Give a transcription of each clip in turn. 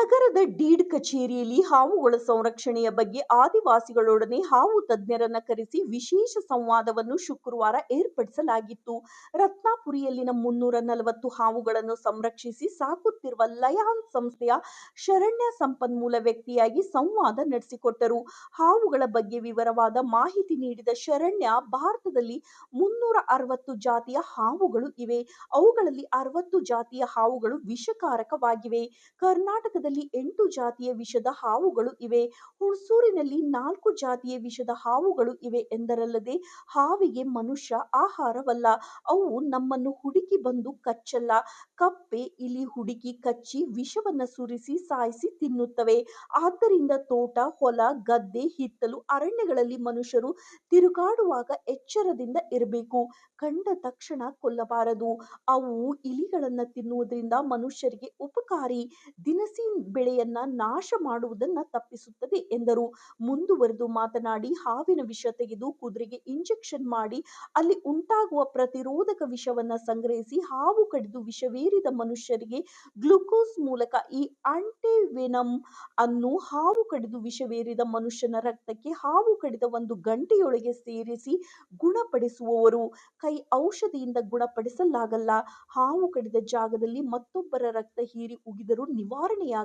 ನಗರದ ಡೀಡ್ ಕಚೇರಿಯಲ್ಲಿ ಹಾವುಗಳ ಸಂರಕ್ಷಣೆಯ ಬಗ್ಗೆ ಆದಿವಾಸಿಗಳೊಡನೆ ಹಾವು ತಜ್ಞರನ್ನ ಕರೆಸಿ ವಿಶೇಷ ಸಂವಾದವನ್ನು ಶುಕ್ರವಾರ ಏರ್ಪಡಿಸಲಾಗಿತ್ತು. ರತ್ನಾಪುರಿಯಲ್ಲಿನ ಮುನ್ನೂರ ನಲವತ್ತು ಹಾವುಗಳನ್ನು ಸಂರಕ್ಷಿಸಿ ಸಾಕುತ್ತಿರುವ ಲಯಾನ್ ಸಂಸ್ಥೆಯ ಶರಣ್ಯ ಸಂಪನ್ಮೂಲ ವ್ಯಕ್ತಿಯಾಗಿ ಸಂವಾದ ನಡೆಸಿಕೊಟ್ಟರು. ಹಾವುಗಳ ಬಗ್ಗೆ ವಿವರವಾದ ಮಾಹಿತಿ ನೀಡಿದ ಶರಣ್ಯ, ಭಾರತದಲ್ಲಿ ಮುನ್ನೂರ ಅರವತ್ತು ಜಾತಿಯ ಹಾವುಗಳು ಇವೆ. ಅವುಗಳಲ್ಲಿ ಅರವತ್ತು ಜಾತಿಯ ಹಾವುಗಳು ವಿಷಕಾರಕವಾಗಿವೆ. ಕರ್ನಾಟಕದಲ್ಲಿ ಎಂಟು ಜಾತಿಯ ವಿಷದ ಹಾವುಗಳು ಇವೆ. ಹುಣಸೂರಿನಲ್ಲಿ ನಾಲ್ಕು ಜಾತಿಯ ವಿಷದ ಹಾವುಗಳು ಇವೆ ಎಂದರಲ್ಲದೆ, ಹಾವಿಗೆ ಮನುಷ್ಯ ಆಹಾರವಲ್ಲ. ಅವು ನಮ್ಮನ್ನು ಹುಡುಕಿ ಬಂದು ಕಚ್ಚಲ್ಲ. ಕಪ್ಪೆ, ಇಲಿ ಹುಡುಕಿ ಕಚ್ಚಿ ವಿಷವನ್ನ ಸುರಿಸಿ ಸಾಯಿಸಿ ತಿನ್ನುತ್ತವೆ. ಆದ್ದರಿಂದ ತೋಟ, ಹೊಲ, ಗದ್ದೆ, ಹಿತ್ತಲು, ಅರಣ್ಯಗಳಲ್ಲಿ ಮನುಷ್ಯರು ತಿರುಗಾಡುವಾಗ ಎಚ್ಚರದಿಂದ ಇರಬೇಕು. ಕಂಡ ತಕ್ಷಣ ಕೊಲ್ಲಬಾರದು. ಅವು ಇಲಿಗಳನ್ನು ತಿನ್ನುವುದರಿಂದ ಮನುಷ್ಯರಿಗೆ ಉಪಕಾರಿ. ದಿನಸಿ ಬೆಳೆಯನ್ನ ನಾಶ ಮಾಡುವುದನ್ನ ತಪ್ಪಿಸುತ್ತದೆ ಎಂದರು. ಮುಂದುವರೆದು ಮಾತನಾಡಿ, ಹಾವಿನ ವಿಷ ತೆಗೆದು ಕುದುರೆಗೆ ಇಂಜೆಕ್ಷನ್ ಮಾಡಿ ಅಲ್ಲಿ ಉಂಟಾಗುವ ಪ್ರತಿರೋಧಕ ವಿಷವನ್ನ ಸಂಗ್ರಹಿಸಿ ಹಾವು ಕಡಿದು ವಿಷವೇರಿದ ಮನುಷ್ಯರಿಗೆ ಗ್ಲುಕೋಸ್ ಮೂಲಕ ಈ ಆಂಟಿವೆನಮ್ ಅನ್ನು ಹಾವು ಕಡಿದು ವಿಷವೇರಿದ ಮನುಷ್ಯನ ರಕ್ತಕ್ಕೆ ಹಾವು ಕಡಿದ ಒಂದು ಗಂಟೆಯೊಳಗೆ ಸೇರಿಸಿ ಗುಣಪಡಿಸುವವರು ಕೈ ಔಷಧಿಯಿಂದ ಗುಣಪಡಿಸಲಾಗಲ್ಲ. ಹಾವು ಕಡಿದ ಜಾಗದಲ್ಲಿ ಮತ್ತೊಬ್ಬರ ರಕ್ತ ಹೀರಿ ಉಗಿದರೂ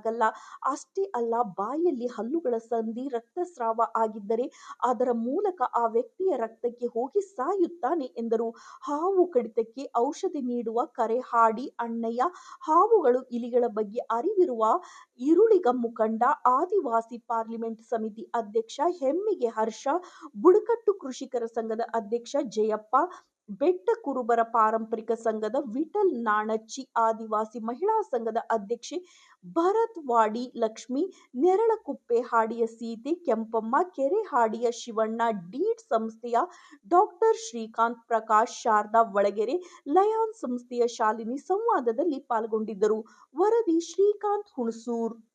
ನಿವಾರಣೆಯಾಗಲ್ಲ. ಅಷ್ಟೇ ಅಲ್ಲ, ಬಾಯಲ್ಲಿ ಹಲ್ಲುಗಳ ಸಂಧಿ ರಕ್ತಸ್ರಾವ ಆಗಿದ್ದರೆ ಅದರ ಮೂಲಕ ಆ ವ್ಯಕ್ತಿಯ ರಕ್ತಕ್ಕೆ ಹೋಗಿ ಸಾಯುತ್ತಾನೆ ಎಂದರು. ಹಾವು ಕಡಿತಕ್ಕೆ ಔಷಧಿ ನೀಡುವ ಕರೆ ಹಾಡಿ ಅಣ್ಣಯ್ಯ, ಹಾವುಗಳು, ಇಲಿಗಳ ಬಗ್ಗೆ ಅರಿವಿರುವ ಈರುಳಿಗ ಮುಖಂಡ, ಆದಿವಾಸಿ ಪಾರ್ಲಿಮೆಂಟ್ ಸಮಿತಿ ಅಧ್ಯಕ್ಷ ಹೆಮ್ಮಿಗೆ ಹರ್ಷ, ಬುಡಕಟ್ಟು ಕೃಷಿಕರ ಸಂಘದ ಅಧ್ಯಕ್ಷ ಜಯಪ್ಪ, ಬೆಟ್ಟ ಕುರುಬರ ಪಾರಂಪರಿಕ ಸಂಘದ ವಿಠಲ್ ನಾಣಚ್ಚಿ, ಆದಿವಾಸಿ ಮಹಿಳಾ ಸಂಘದ ಅಧ್ಯಕ್ಷೆ ಭರತ್ವಾಡಿ ಲಕ್ಷ್ಮಿ, ನೆರಳಕುಪ್ಪೆ ಹಾಡಿಯ ಸೀತೆ, ಕೆಂಪಮ್ಮ, ಕೆರೆ ಹಾಡಿಯ ಶಿವಣ್ಣ, ಡೀಡ್ ಸಂಸ್ಥೆಯ ಡಾಕ್ಟರ್ ಶ್ರೀಕಾಂತ್, ಪ್ರಕಾಶ್, ಶಾರದಾ ಒಳಗೆರೆ ಲಯಾನ್ ಸಂಸ್ಥೆಯ ಶಾಲಿನಿ ಸಂವಾದದಲ್ಲಿ ಪಾಲ್ಗೊಂಡಿದ್ದರು. ವರದಿ ಶ್ರೀಕಾಂತ್ ಹುಣಸೂರ್